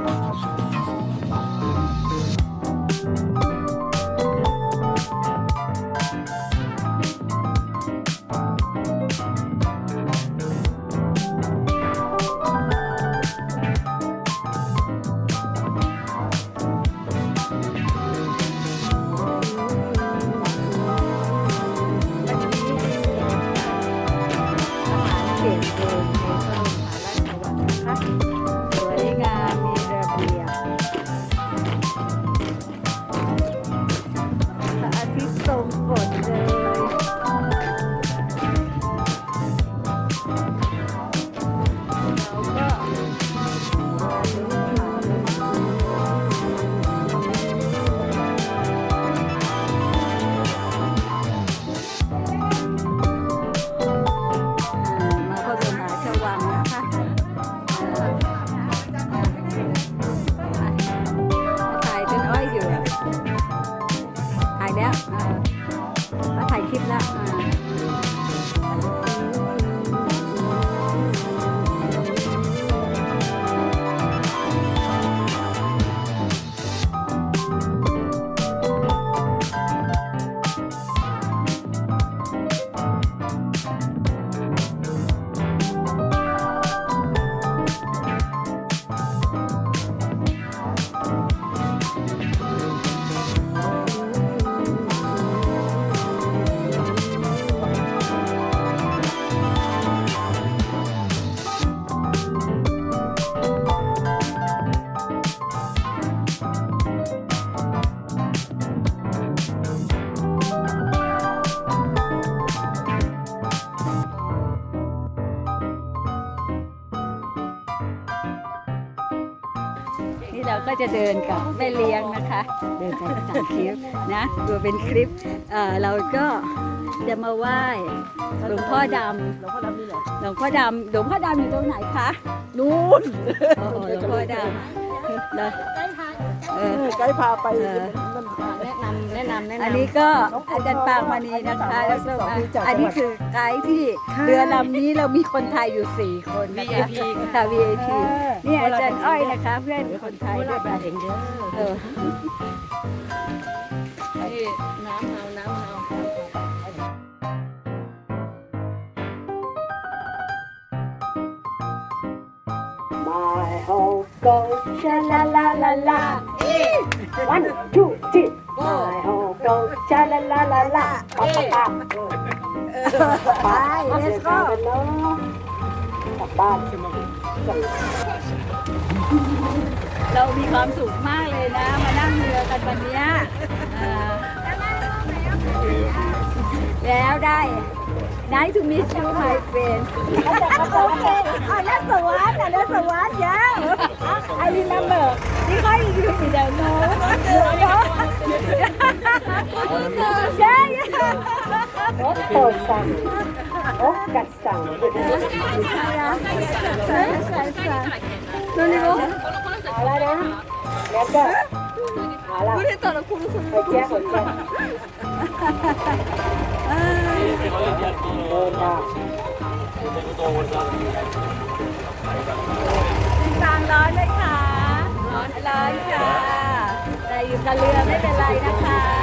อา ก็จะเดินกับแม่เลี้ยงนะคะ เดินไปตามคลิปนะดูเป็นคลิปเอ่อเราก็จะมาไหว้หลวงพ่อดำหลวงพ่อดำนี่เหรอหลวงพ่อดำหลวงพ่อดำอยู่ตรงไหนคะนู่นโอ้โหหลวงพ่อดำแล้วเอ เอออไกด์พาไปเออ นั่นแนะนำแนะนำแนะนำอันนี้ก็อาจารย์ปางมณีนะคะแล้วก็มาอันนี้คือไกด์ที่เรือลำนี้เรามีคนไทยอยู่สี่คนนะคะค่ะ VIP นี่อาจารย์อ้อยนะคะ เพื่อนคนไทยด้วยกันเองเด้อ My home goes sha la la la la. One, two, three. My home goes sha la la la la. Pa pa pa. ไป let's go กลับบ้านเรามีความสุขมากเลยนะ มานั่งเรือกันวันเนี้ยเออแล้วได้ Nice to meet you my friend โอเคอะนั่นสวัสดิ์อะนั่นสวัสดิ์ yeah I remember นี่ค่อยอยู่ที่เดิมโน้เนาะใช่โอ้โหสั่งโอ้กัดสั่งใช่ใช่ใช่นู่นนี่ก็เอาละนะแล้วก็เอาละไปแจ้งคนแจ้งเดินทา อนไหมคะร้อนร้อนค่ะแต่อยู่กับเรือไม่เป็นไรนะคะ